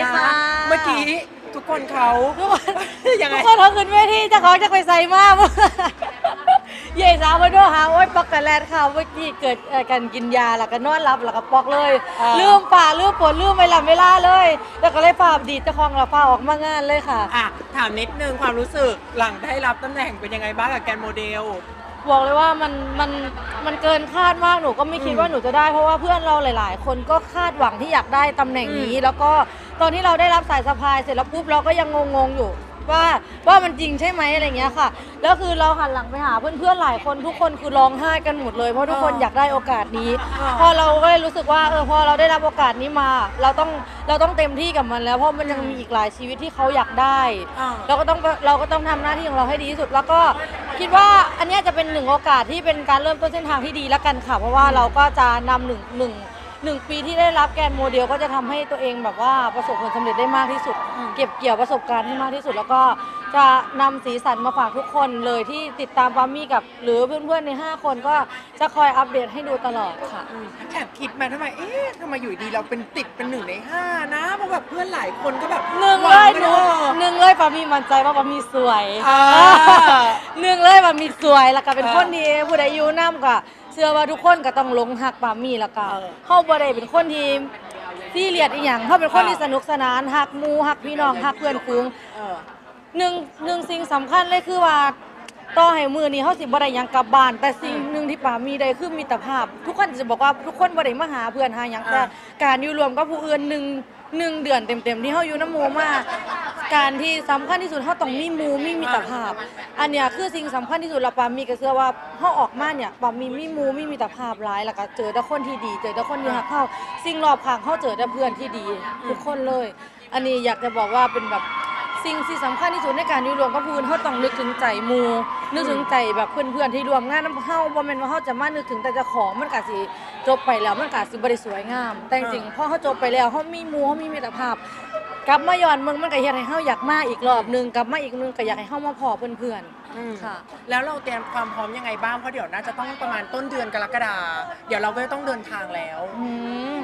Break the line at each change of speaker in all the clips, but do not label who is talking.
จ๋ายังไง
สวัสดี
จ๊ะ
ค่ะ
เมื่อกี้ทุกคนเขา
ทุกคน
ยังไง
ทุกคนเขาขึ้นเวทีจะเขาจะไปใส่มากเย่สาวมาด้วยหาโอ้ยปอกกะแลดค่ะเมื่อกี้เกิดเอ่อการกินยาแล้วก็นอนหลับแล้วก็ปอกเลย
อ่า
ลืมป่าลืมปวดลืมเวลาเวลาเลย แล้วก็เลยฝ่าดีดเจ้าของเราฝ่าออกมางานเลยค่ะ
อะถามนิดนึงความรู้สึกหลังได้รับตำแหน่งเป็นยังไงบ้างกับแกนโมเดล
บอกเลยว่ามันมันมันเกินคาดมากหนูก็ไม่คิด
อืม
ว่าหนูจะได้ เพราะว่าเพื่อนเราหลาย ๆ คนก็คาดหวังที่อยากได้ตำแหน่งนี้
อืม
แล้วก็ ตอนที่เราได้รับสายสะพายเสร็จแล้วปุ๊บเราก็ยังงงๆอยู่ ว่าว่ามันจริงใช่ไหมอะไรเงี้ยค่ะ แล้วคือเราหันหลังไปหาเพื่อนๆหลายคนทุกคนคือร้องไห้กันหมดเลยเพราะทุกคนอยากได้โอกาสนี้ พอเราก็เลยรู้สึกว่าเออพอเราได้รับโอกาสนี้มา เราต้องเราต้องเต็มที่กับมันแล้วเพราะมันยังมีอีกหลายชีวิตที่เขาอยากได้
อ่า
เราก็ต้องเราก็ต้องทำหน้าที่ของเราให้ดีที่สุด แล้วก็คิดว่าอันเนี้ยจะเป็นหนึ่งโอกาสที่เป็นการเริ่มต้นเส้นทางที่ดีแล้วกันค่ะ เพราะว่าเราก็จะนำหนึ่งหนึ่ง หนึ่งปีที่ได้รับแกนโมเดลก็จะทำให้ตัวเองแบบว่าประสบผลสำเร็จได้มากที่สุด
อืม
เก็บเกี่ยวประสบการณ์ให้มากที่สุด แล้วก็จะนำสีสันมาฝากทุกคนเลยที่ติดตามปามี่กับ หรือเพื่อนๆใน 5 คนก็จะคอยอัปเดตให้ดูตลอดค่ะ
อืมแอบคิดมาทำไมเอ๊ะทำไมอยู่ดีเราเป็นติดเป็นหนึ่งในห้านะเพราะแบบเพื่อนหลายคนก็แบบ
หนึ่ง
ห
เล
วั
ย
กั
หนู
เออ
หนึ่งเลยปามีมั่นใจว่าปามีสวย
อ่า
หนึ่งเลยปามีสวยแล้วก็เป็น
เออ
คนดีผู้ใดอยู่น้ำก็ เชื่อว่าทุกคนก็ต้องหลงหักปามีแล้วก็
เออ
เฮาบ่ได้เป็นคนที่ที่เลียดอีหยังเฮาเป็นคน
เออ
ที่สนุกสนานหักหมู่หักพี่น้องหักเพื่อนฝูง
เออ
หนึ่งหนึ่งสิ่งสำคัญเลยคือว่าต่อให้มือนี้เฮาสิบ่ได้หยังกลับบ้าน แต่สิ่งหนึ่งที่ปามีได้คือมิตรภาพ ทุกคนจะบอกว่าทุกคนบ่ได้มาหาเพื่อนหาหยังแต่
อ่า
การอยู่รวมกับผู้อื่นหนึ่งหนึ่งเดือนเต็มๆที่เฮาอยู่น้ำหมู่มา การที่สำคัญที่สุดเฮาต้องมีหมูมีมิตรภาพ อันเนี้ยคือสิ่งสำคัญที่สุดแล้วปามีก็เชื่อว่าเฮาออกมาเนี่ยปามีมีหมูมีมิตรภาพหลายแล้วก็เจอแต่คนที่ดี เจอแต่คนที่รักเฮาสิ่งรอบข้างเฮาเจอแต่เพื่อนที่ดีทุกคนเลย อันนี้อยากจะบอกว่าเป็นแบบสิ่งที่สำคัญที่สุดในการอยู่รวมกับผู้อื่นเฮาต้องนึกถึงใจหมูนึกถึงใจแบบเพื่อนๆที่รวมงานน้ำเฮาบ่แม่นว่าเฮาจะมานึกถึงแต่เจ้าของมันก็สิจบไปแล้วมันก็สิบ่ได้สวยงาม แต่จริงๆพอเฮาจบไปแล้วเฮามีหมูเฮามีมิตรภาพ กลับมาย้อนเมืองมันก็เฮ็ดให้เฮาอยากมาอีกรอบหนึงกลับมาอีกนึงก็อยากให้เฮามาพอเพื่อน
อืม
ๆค่ะ
แล้วเราเตรียมความพร้อมยังไงบ้างเพราะเดี๋ยวน่าจะต้องประมาณต้นเดือนกรกฎาเดี๋ยวเราก็จะต้องเดินทางแล้ว
อืม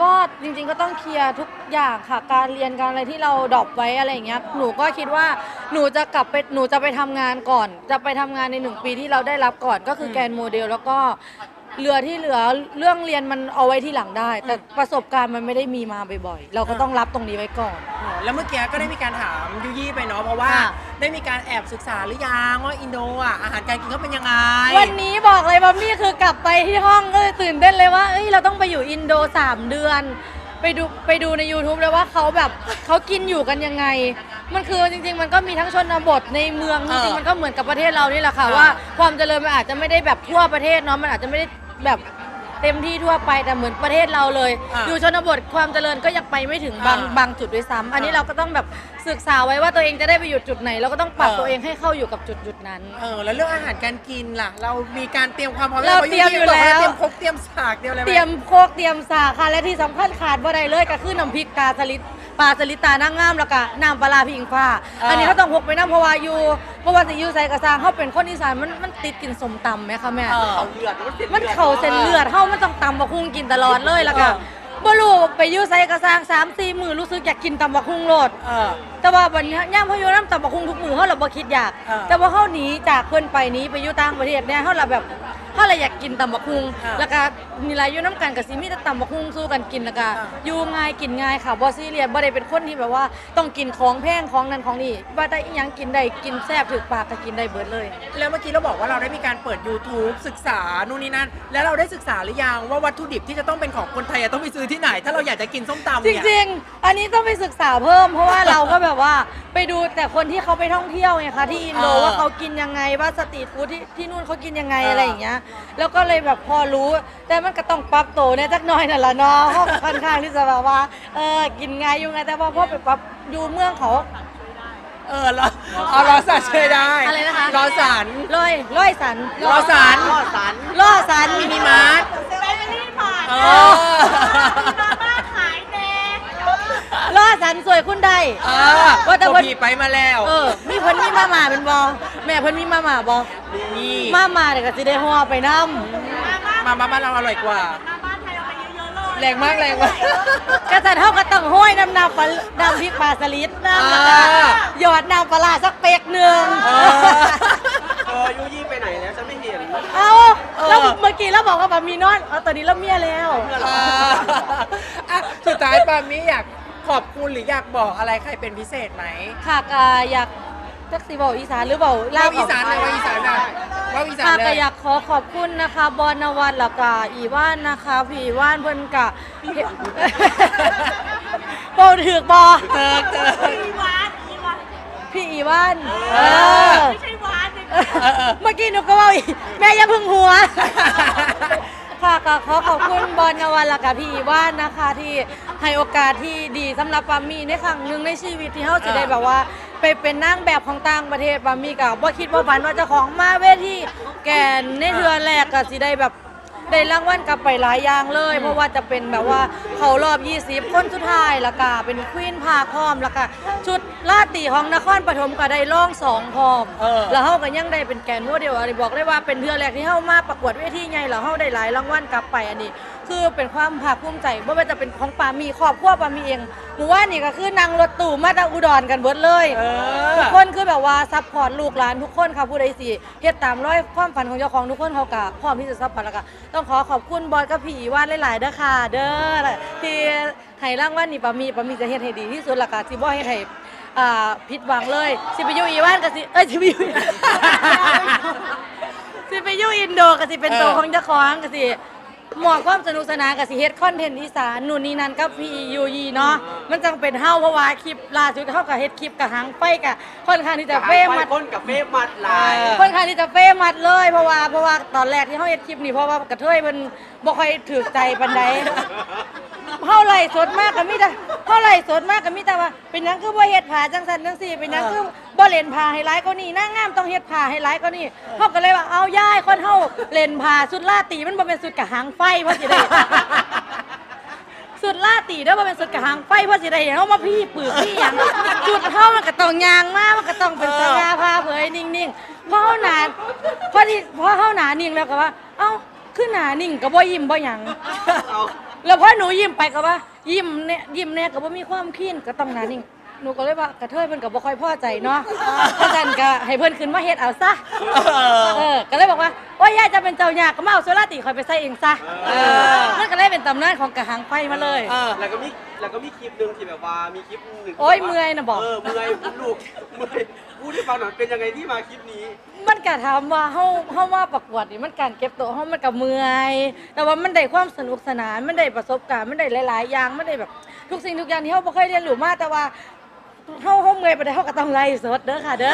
ก็จริงๆก็ต้องเคลียร์ทุกอย่างค่ะ การเรียนการอะไรที่เราดรอปไว้อะไรอย่างเงี้ยหนูก็คิดว่าหนูจะกลับไปหนูจะไปทำงานก่อน จะไปทำงานในหนึ่งปีที่เราได้รับก่อนก็คือ
ม
แกนโมเดล แล้วก็ เหลือที่เหลือเรื่องเรียนมันเอาไว้ที่หลังได้ แต่
อืม
ประสบการณ์มันไม่ได้มีมาบ่อยๆ เราก็
อ่า
ต้องรับตรงนี้ไว้ก่อน
อ๋อแล้วเมื่อกี้ก็ได้มีการถามยุยี่ไปเนาะเพราะว่า
ค่ะ
ได้มีการแอบศึกษาหรือยังว่าอินโดอะอาหารการกินเขาเป็นยังไง
วันนี้บอกเลยว่ามี่คือกลับไปที่ห้องก็เลยตื่นเต้นเลยว่าเอ้ยเราต้องไปอยู่อินโดสามเดือน ไปดูไปดูใน YouTube เลยว่าเขาแบบเขากินอยู่กันยังไง มันคือจริง ๆ มันก็มีทั้งชนบทในเมืองจ
เออ
ริงๆมันก็เหมือนกับประเทศเรานี่แหละค่ะ
เออ
ว่าความเจริญมันอาจจะไม่ได้แบบทั่วประเทศเนาะมันอาจจะไม่ได้ แบบเต็มที่ทั่วไปแต่เหมือนประเทศเราเลย
อะ
อยู่ชนบทความเจริญก็ยังไปไม่ถึงบาง
อ่า
บางจุดด้วยซ้ำอันนี้
อ่า
เราก็ต้องแบบศึกษาไว้ว่าตัวเองจะได้ไปอยู่จุดไหน เราก็ต้องปรับ
เออ
ตัวเองให้เข้าอยู่กับจุดจุดๆนั้น
เออแล้วเรื่องอาหารการกินล่ะ เรามีการเตรียมความพร้อม
เราเตรียมอยู่แล้ว
เตรียมครกเตรียมสากเตรียมอะไรไห
เตรียมโคกเตรียมสาค่ะและที่สำคัญขาดบ่ได้เลยก็คือน้ำพริกตาสลิด ปลาสลิดตานางงามแล้วก็น้ำปลาร้าพิงฟ้าอันนี้เขาต้องพกไปน้ำเพราะว่าอยู่เพราะว่าสิอยู่ใส่กระซางเขาเป็นคนอีสานมันมันติดกินสมตำไหมคะแม่
เออ
เลือดมันเป็น
มันเข่าเส้นเลือดเฮามันต้องตำบักหุ่งกินตลอดเลยแล้วก็
เออ
บ่รู้ไปอยู่ใส่กระซางสามสี่มื้อรู้สึกอยากกินตำบักหุ่งโลด
เออ
แต่ว่าวันนี้ย่ามเขาอยู่น้ำตำบักหุ่งทุกมื้อเฮาเราบ่คิดอยาก
เออ
แต่ว่าเฮาหนีจากเพิ่นไปหนี้ไปอยู่ต่างประเทศเนี่ยเฮาละแบบ เฮาละอยากกินตำบักหุ่ง
เออ
แล้วก็มีหลายอยู่น้ำกันก็สิมีแต่ตำบักหุ่งสู้กันกินแล้วก็
เออ
อยู่ง่ายกินง่ายค่ะบ่ซีเรียสบ่ได้เป็นคนที่แบบว่าต้องกินของแพงของนั้นของนี่ว่าได้อีหยังกินได้กินแซ่บถูกปากก็กินได้เบิดเลย
แล้วเมื่อกี้เราบอกว่าเราได้มีการเปิด YouTube ศึกษานู่นนี่นั่น แล้วเราได้ศึกษาหรือยังว่าวัตถุดิบที่จะต้องเป็นของคนไทยอะต้องไปซื้อที่ไหน ถ้าเราอยากจะกินส้มตำ
จ
เนี่ย
ริงๆ อันนี้ต้องไปศึกษาเพิ่ม เพราะว่าเราก็แบบว่าไปดูแต่คนที่เขาไปท่องเที่ยวไงคะที่อินโด
เออ
ว่าเขากินยังไงว่าสตรีทฟู้ดที่ที่นู่นเขากินยังไง
เอออ
อะไรอย่างเงี้ยแล้วก็เลยแบบพอรู้ แต่มันก็ต้องปรับตัวเนี่ยจักหน่อยนั่นแหละเนาะเพราะค่อนข้างที่จะแบบว่าเออกินง่ายอยู่ไงแต่ว่าพอไปปรับดูเมืองเขา
เออรอเอารอสันช่วยได้
อะไรนะคะ
รอสัน
ร้อยร้อยสัน
รอสัน
ทอดสัน
ล่อสัน
มินิมาร์ท
เซเว่นไม่ได้ผ่าน
เอ
นะ
อ
มาม่าขายแดง
ล่อสันสวยคุณได้
เออ
ว่าแต่
โอ
เพิ่น
พีไปมาแล้ว
เออ มีเพิ่นมีมาหมาเป็นบอแม่เพิ่นมีมาหมาบอ
นี่
มาหมาเดี๋ยวก็สิได้ห่อไปน้
มามาบ้านเราอร่อยกว่า แรงมากแรงมากำ
กระสันเท่าก็ต้องห้อยน้ำน้ำปลาน้ำพริกปลาสลิดน้ำแล้วก็
อ่า
หยอดน้ำปลาร้าสักเป๊กหนึ่ง
เออ
เออยูยี่ไปไหนแล้วฉันไม่เห็น
เอา
เออ
แล้วเมื่อกี้เราบอกว่าแบบมีนอนเอาตอนนี้เราเมียแล้ว
อ่าอะสุดท้ายปามีอยาก ขอบคุณหรืออยากบอกอะไรใครเป็นพิเศษไหม
ค่ะก็อยากจักสิบอกอีสานหรือเปล่า
เล่าอีสานเลยว่าอีสานได้ว่าอีสาน
ค่ะ
เล
ก็
ย
อยากขอขอบคุณนะคะบอลนวัตแล้วก็อีว่านนะคะพี่ว่านเพิ่นกะโบถือกบอ
เจอเจอ
พี่อีว่าน
เออ
ไม่ใช่วานเมื่อกี้หนูก็ว่าอีแม่อย่าเพึ่งหัว ค่ะก็ขอขอบคุณบอลนวัลและกับพี่อีว่านนะคะ ที่ให้โอกาสที่ดีสำหรับปามีในครั้งหนึ่งในชีวิตที่เขาจะได้แบบว่า ไปเป็นนางแบบของต่างประเทศปามีกับว่าคิดว่าฝันว่าเจะของมาเวทีแกนในเทือแรกก็สิได้แบบ ได้รางวัลกลับไปหลายอย่างเลย เพราะว่าจะเป็นแบบว่าเขารอบ 20 คนสุดท้ายแล้วก็เป็นควีนพาพร้อมแล้วก็ชุดลาตรีของนครปฐมก็ได้ร่องสองพร้อม
เออ
แล้วเฮาก็ยังได้เป็นแกนโมเดลอะไรบอกได้ว่าเป็นเทือแรกที่เฮามาประกวดเวทีใหญ่แล้วเฮาได้หลายรางวัลกลับไปอันนี้ คือเป็นความภาคภูมิใจบ่ว่าจะเป็นของปามีครอบครัวปามีเองหมู่ว่านี่ก็คือนั่งรถตู้มาจากอุดรกันเบิดเลย
เออ
ทุกคนคือแบบว่าซัพพอร์ตลูกหลานทุกคนค่ะผู้ใดสิเฮ็ดตามร้อยความฝันของเจ้าของทุกคนเขาก็พร้อมที่จะซัพพอร์ตแล้วก็ต้องขอขอบคุณบอสกับพี่ว่านหลายๆเด้อค่ะเด้อที่ให้รางวัลนี่ปามีปามีจะเฮ็ดให้ดีที่สุดและค่ะสิบ่ให้ให้อ่าผิดหวังเลยสิไปอยู่อีว่านก็สิเอ้ยสิไปอยู่ สิไปอยู่อินโดก็สิเป็นตัว
เออ
ของเจ้าของก็สิ หมวกความสนุกสนานก็สิเฮ็ดคอนเทนต์อีสานนู่นนี่นั่นกับพี่ยูยีเนาะมันจังเป็นเฮาเพราะว่าคลิปล่าสุดเฮาก็เฮ็ดคลิปกับหางไฟก็ค่อนข้างที่จะเฟมมัด
คนกับเฟมมัดหลาย
ค่อนข้างที่จะเฟมัดเลยเพราะว่าเพราะว่าตอนแรกที่เฮาเฮ็ดคลิปนี่เพราะว่ากระเทยมันบ่ค่อยถูกใจปานใด เฮาไล่สดมากก็มีแต่เฮาไล่สดมากก็มีแต่ว่า เป็นหยังคือบ่เฮ็ดผ้าจังซั่นจังซี่เป็นหยังคือบ่เล่นผ้าให้หลายกว่านี้นางงามต้องเฮ็ดผ้าให้หลายกว่านี้เฮาก็เลยว่าเอาย่ายคนเฮาเล่นผ้าสุดลาตรีมันบ่เป็นสุดกะหางไฟเพราะสิได้ สุดลาตรีเด้อบ่เป็นสุดกะหางไฟเพราะสิได้เฮามาพี่ปึกพี่หยังสุดเฮามันก็ต้องยางมามันก็ต้องเป็นสง่าพาเผยนิ่งๆเพราะเฮาหนาพอที่พอเฮาหนานิ่งแล้วก็ว่า เอ้าคือหนานิ่งก็บ่ยิ้มบ่หยัง
เอา
แล้วพอหนูยิ้มไปก็ว่า ยิ้มเนี่ยยิ้มเนี่ยก็บ่มีความคินก็ต้องหนานิ่งหนูก็เลยว่ากระเทยเพิ่นก็บ่ค่อยพอใจเนาะเพราะฉะนั้นก็ให้เพิ่นขึ้นมาเฮ็ดเอาซะ
เออ
ก็เลยบอกว่าโอ้ยยายจะเป็นเจ้าหยากก็มาเอาโซลาร์ตีคอยไปใส่เองซะ
เออ
มันก็เลยเป็นตำนานของกระหังไฟมาเลย
เออ
แล้วก็มี แล้วก็มีคลิปหนึ่งที่แบบว่ามีคลิปหนึ่ง
โอ้ยเมื่อยน่ะบอก
เออเมื่อยลูกเมื่อยพูดให้ฟังหน่อยเป็นยังไงที่มาคลิปนี้
มันก็ถามว่าเฮาเฮาว่าประกวดนี่มันการเก็บตัวเฮามันก็เมื่อย แต่ว่ามันได้ความสนุกสนาน มันได้ประสบการณ์ มันได้หลาย ๆ อย่าง มันได้แบบทุกสิ่งทุกอย่างที่เฮาบ่เคยเรียนรู้มาแต่ว่า เฮาเฮาเมื่อยไปได้เฮาก็ต้องไล่สดเด้อค่ะเด้อ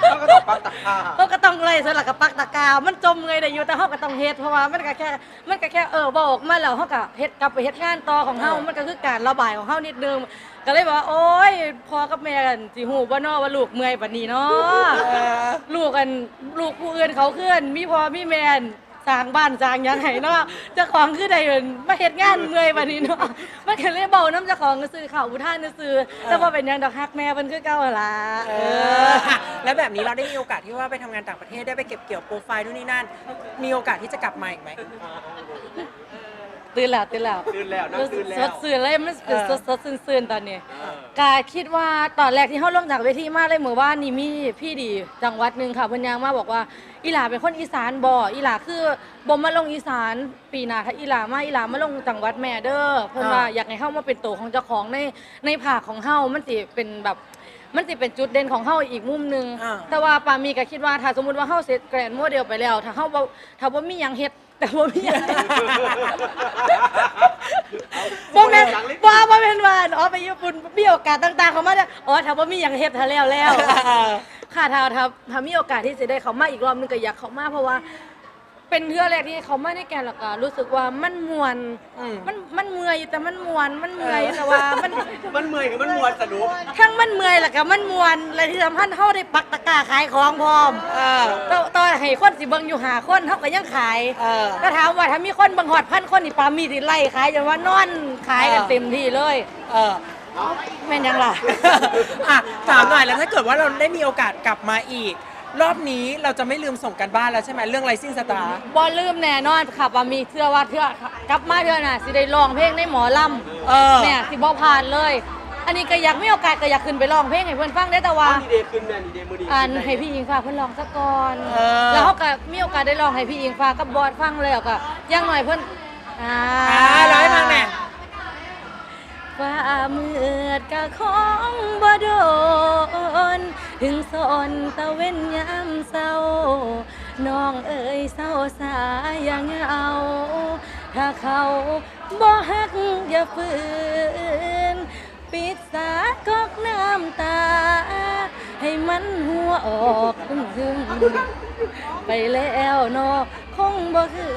แล้วก็ตอบปักตะกร้า
เขาก็ต้องไล่สลักกับปักตะกาวมันจมเงยได้อยู่แต่เขาก็ต้องเฮ็ดเพราะว่ามันก็แค่มันก็แค่เออบอกมาแล้วเขาก็เฮ็ดกลับไปเฮ็ดงานต่อของเฮามันก็คือการระบายของเฮานิดนึงก็เลยบอกว่าโอ๊ยพอกับแม่กันสิฮู้บ่เนาะว่าลูกเมื่อยปานนี้เนาะลูกกันลูกผู้อื่นเขาเคลื่อนมีพ่อมีแม่น สร้างบ้านสร้างหยังไงเนาะเจ้าของคือได้เป็นมาเฮ็ดงานเมื่อยวันนี้เนาะมันก็เลยเบาน้ำเจ้าของก็ซื้อข้าวอุทานซื้อแต่ว่าเป็นหยังดอกฮักแม่เพิ่นคือเก่าหั่นล่ะ
เอ
เอ
อ
อ
แล้วแบบนี้เราได้มีโอกาสที่ว่าไปทำงานต่างประเทศได้ไปเก็บเกี่ยวโปรไฟล์นู่นนี่นั่น มีโอกาสที่จะกลับมาอีกไหม
ตื่นแล้วตื่นแล้ว
ตื่นแล้วนะตื่นแล้
ส
ว
ดสื่นเลยมันเป็น
เอ
ส
อ
ดสดซื่นๆตอนนี้กาคิดว่าตอนแรกที่เขาลงจากเวทีมาเลยเหมือนว่านี่มีพี่ดีจังหวัดหนึ่งค่ะเพิ่นยางมาบอกว่าอีหลาเป็นคนอีสานบ่อีหลาคือบ่มาลงอีสานปีหน้าถ้าอีหลามาอีหลามาลงจังหวัดแม่เด้อเพิ่นว่าอยากให้เฮามาเป็นตัวของเจ้าของในในภาคของเฮามันสิเป็นแบบมันสิเป็นจุดเด่นของเฮาอีกมุมหนึง
อ่า
แต่ว่าปามีก็คิดว่าถ้าสมมุติว่าเฮาเสร็จแกรนด์โมเดลไปแล้ว ถ้าเฮาบ่ถ้าบ่มีหยังเฮ็ด แต่บ่มีหยังบ่แม่นบ่บ่แม่นว่าอ๋อไปญี่ปุ่นมีโอกาสต่างๆ เขามาเนี่ยอ๋อถ้าบ่มีหยังเฮ็ดถ้าแล้วแล้ว ค่ะถ้าถ้าถ้ามีโอกาสที่จะได้เขามาอีกรอบนึงก็อยากเขามาเพราะว่า เป็นเทื่อแรกที่เขามาในแกนแล้วก็รู้สึกว่ามันมวน
อืม
มันมันเมื่อยอยู่แต่มันมวน มันเมื่อยอยู่แต่ว่ามัน
มันเมื่อยคือมันมวนสนุก
ทั้งมันเมื่อยแล้วก็มันมวนและที่สำคัญเฮาได้ปักตะกร้าขายของพร้อม
เออ
ตอนตอนให้คนสิเบิ่งอยู่หาคนเฮาก็ยังขาย
เออ
ก็ถามว่าถ้ามีคนเบางหอดพันคนนี่ปามีสิไล่ขายจนว่านอนขายกัน
เออ
เต็มที่เลย
เออ
แม่นยังล่ะ
อะถามหน่อยแล้วถ้าเกิดว่าเราได้มีโอกาสกลับมาอีก รอบนี้เราจะไม่ลืมส่งกันบ้านแล้วใช่ไหมเรื่องไรซิ่งสตาร์
บ่ลืมแน่นอนค่ะว่ามีเสื้อว่าเทื่อกลับมาเทื่อน่ะสิได้ร้องเพลงในหมอลำ
เออ
แม่สิบ่ผ่านเลย อันนี้ก็อยากมีโอกาสก็อยากขึ้นไปร้องเพลงให้เพื่อนฟังได้แต่ว่า
ดีเดย์ขึ้นแม่ดีเดย์มือดี
อันให้พี่อิงฟ้าเพื่อนร้องซะก่อน
เออ
แล้วเขาก็มีโอกาสได้ร้องให้พี่อิงฟ้ากับบอสฟังแล้วก็อยังหน่อยเพื่อนอ่า
อ่าร้อยฟังแน่
ฟ้ามืดกะของบ่โดน ถึงสอนตะเว้นยามเศร้า น้องเอ๋ยเศร้าสาอย่างเอา ถ้าเขาบ่ฮักอย่าฝืน ปิดสากอกน้ำตา ให้มันหัวออกหึ่งไปแล้วเนอคงบ่คื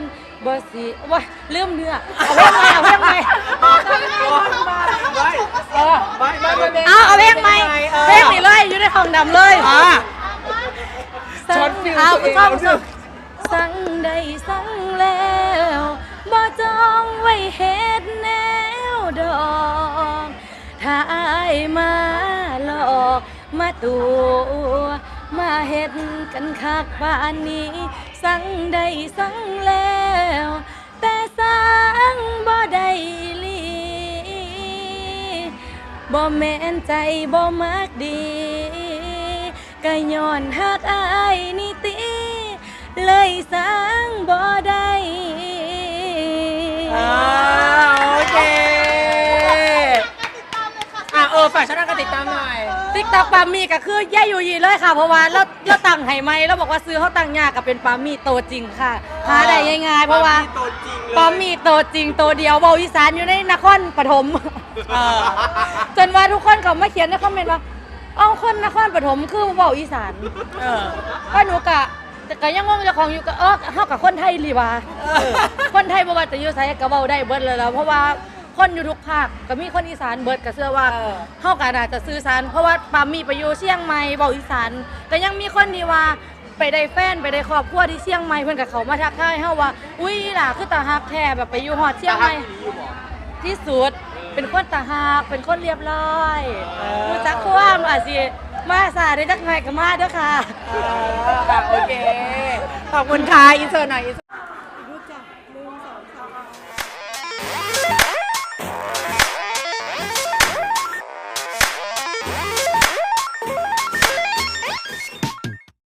น บ่สิว่าลืมเนื้อเอาเพลงใหม่เอาเพลงใหม่
ไม่
เออ
ไม่ไม่ไม่ไม่
เอาเอาเพลงใหม่เพลงนี้เลยอยู่ในห้องดำเลย
อะ
สั่
ช็อตฟิล
เอา
ตัวเอง
สั่ง
เอาหนึ่ง
สั่งได้สั่งแล้วบ่จองไว้เฮ็ดแนวดอกถ้าอายมาหลอกมาตัวมาเฮ็ดกันคักป่านนี้ สั่งได้สั่งแล้ว ว แต่สั่งบ่ได้ลีบ่แม่นใจบ่มักดีก็ย้อนฮักอายนี่ติ เลยสั่งบ่ได้
อ่าโอเค อะเออฝากช่องทางการติดตาม หน่อย
ติ๊กตักปามีก็คือย่าอยู่ยีเลยค่ะ เพราะว่าเราเราตั้งให้ไหมเราบอกว่าซื้อเขาตั้งยากกับเป็นปามีโตวจริงค่ะหาได้ง่ายๆเพราะว่า
ตัวจริงเลย
ปามีโตวจริงโตวเดียวเบาอีสานอยู่ในนครปฐม
เออ
จนว่าทุกคนก็มาเขียนในคอมเมนต์ว่าเอาคนนครปฐมคือเบาอีสาน
เออ
ก็หนูกะแต่ก็ยังงงเจ้าของอยู่ก็เออเฮากับคนไทยรีว่า
เออ
คนไทยบ่ว่าจะอยู่ไสก็เว้าได้เบิดเลยแล้วเพราะว่า คนอยู่ทุกภาคก็มีคนอีสานเบิดก็เชื่อว่า
เออ
เฮาก็น่าจะสื่อสาร เพราะว่าปามีไปอยู่เชียงใหม่เว้าอีสานก็ยังมีคนที่ว่าไปได้แฟนไปได้ครอบครัวที่เชียงใหม่เพิ่นก็เข้ามาทักทายเฮาว่าอุ้ยล่ะคือตาฮักแท้แบบไปอยู่ฮอดเชียงใหม่ที่สุดเป็นคนตาหากเป็นคนเรียบร้อย
เออ
รู้จักความอาจสิมาสายได้จักหน่อยก็มาเด้อค่ะ
อะโอเคขอบคุณค่ะอินเสิร์ตหน่อย